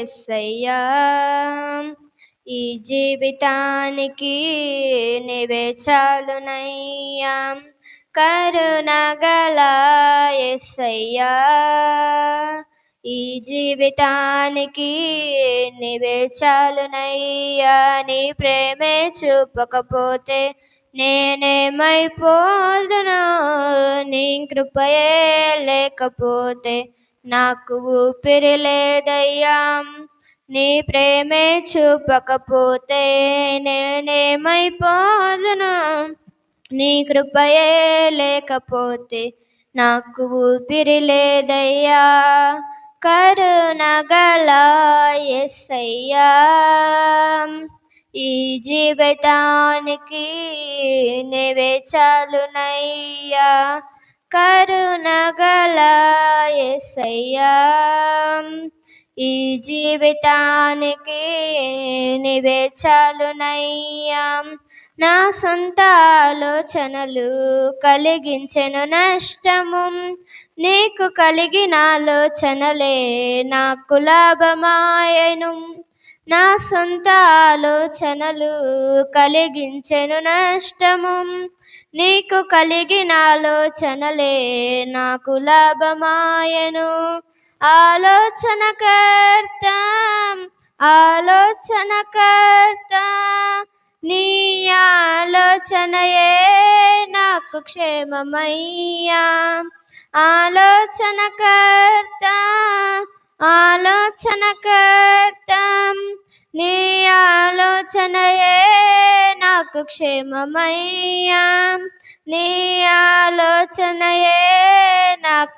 ఎస్సయ్యా ఈ జీవితానికి నీవే చాలునయ్యా. కరుణగల ఎస్సయ్యా ఈ జీవితానికి నీవే చాలునయ్యా. నీ ప్రేమే చూపకపోతే నేనేమైపోదును? నీ కృపయే లేకపోతే నాకు ఊపిరి లేదయ్యా నీ ప్రేమే చూపకపోతే నేనేమైపోదును? నీ కృపయే లేకపోతే నాకు ఊపిరి లేదయ్యా కరుణగల ఎస్సయ్యా ఈ జీవితానికి నీవే చాలునయ్యా. కరుణగల ఈ జీవితానికి నీవే చాలునయ్యా నా సొంత ఆలోచనలు కలిగించెను నష్టము. నీకు కలిగిన ఆలోచనలే నాకు లాభమాయను. నా సొంత ఆలోచనలు కలిగించెను నష్టము. నీకు కలిగిన ఆలోచనలే నాకు లాభమాయను. ఆలోచనకర్త ఆలోచనకర్త నీ ఆలోచనయే నాకు క్షేమమయ్యా. ఆలోచనకర్త ఆలోచనకర్త నీ ఆలోచనయే నాకు క్షేమమయ్యా. నీ ఆలోచనయే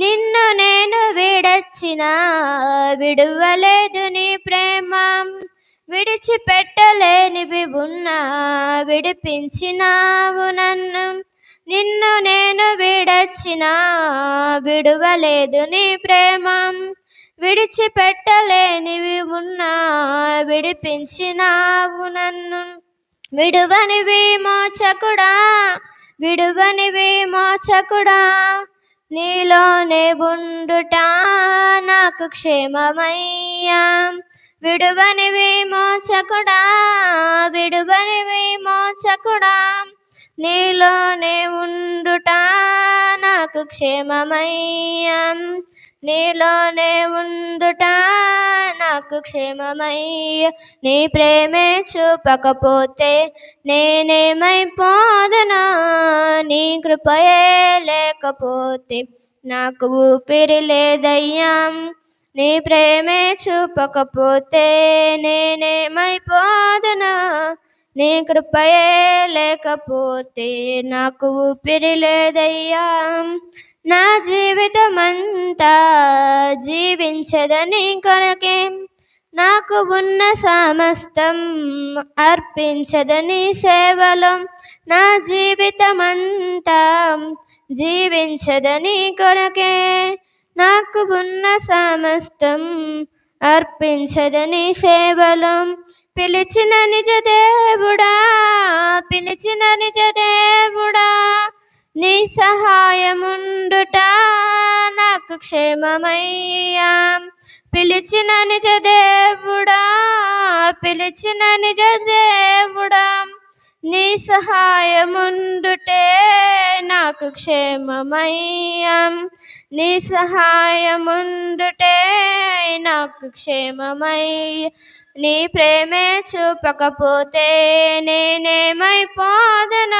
నిన్ను నేను విడచిన విడువలేదు నీ ప్రేమ. విడిచిపెట్టలేనివి ఉన్నా విడిపించినావు నన్ను. నిన్ను నేను విడచిన విడువలేదు నీ ప్రేమ. విడిచిపెట్టలేనివి ఉన్నా విడిపించినావు నన్ను. విడువనివి మోచకుడా విడువనివి మోచకుడా. నీలోనే ఉండుట నాకు క్షేమమయ్యా. విడువని విమోచకుడా విడువని విమోచకుడా. నీలోనే ఉండుట నాకు క్షేమమయ్యా. నీలోనే ఉందుట నాకు క్షేమమయ్య. నీ ప్రేమే చూపకపోతే నేనేమైపోదనా? నీ కృపయే లేకపోతే నాకు ఊపిరి లేదయ్యా. నీ ప్రేమే చూపకపోతే నేనేమైపోదనా? నీ కృపయే లేకపోతే నాకు ఊపిరి లేదయ్యా. నా జీవితమంతా జీవించదని కొరకే నాకు ఉన్న సమస్తం అర్పించదని సేవలో నా జీవితమంతా జీవించదని కొరకే నాకు ఉన్న సమస్తం అర్పించదని సేవలో పిలిచిన నిజ దేవుడా పిలిచిన నిజ దేవుడా నాకు క్షేమమయ్యా పిలిచిన నిజ దేవుడా పిలిచిన నిజ దేవుడా నీ సహాయముండుటే నాకు క్షేమమయ్యా. నీ సహాయముండుటే నాకు క్షేమమయ్య. నీ ప్రేమే చూపకపోతే నేనేమైపోదను?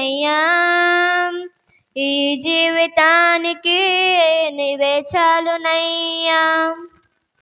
ఎసయ్యా ఈ జీవితానికి నీవే చాలునయ్యా.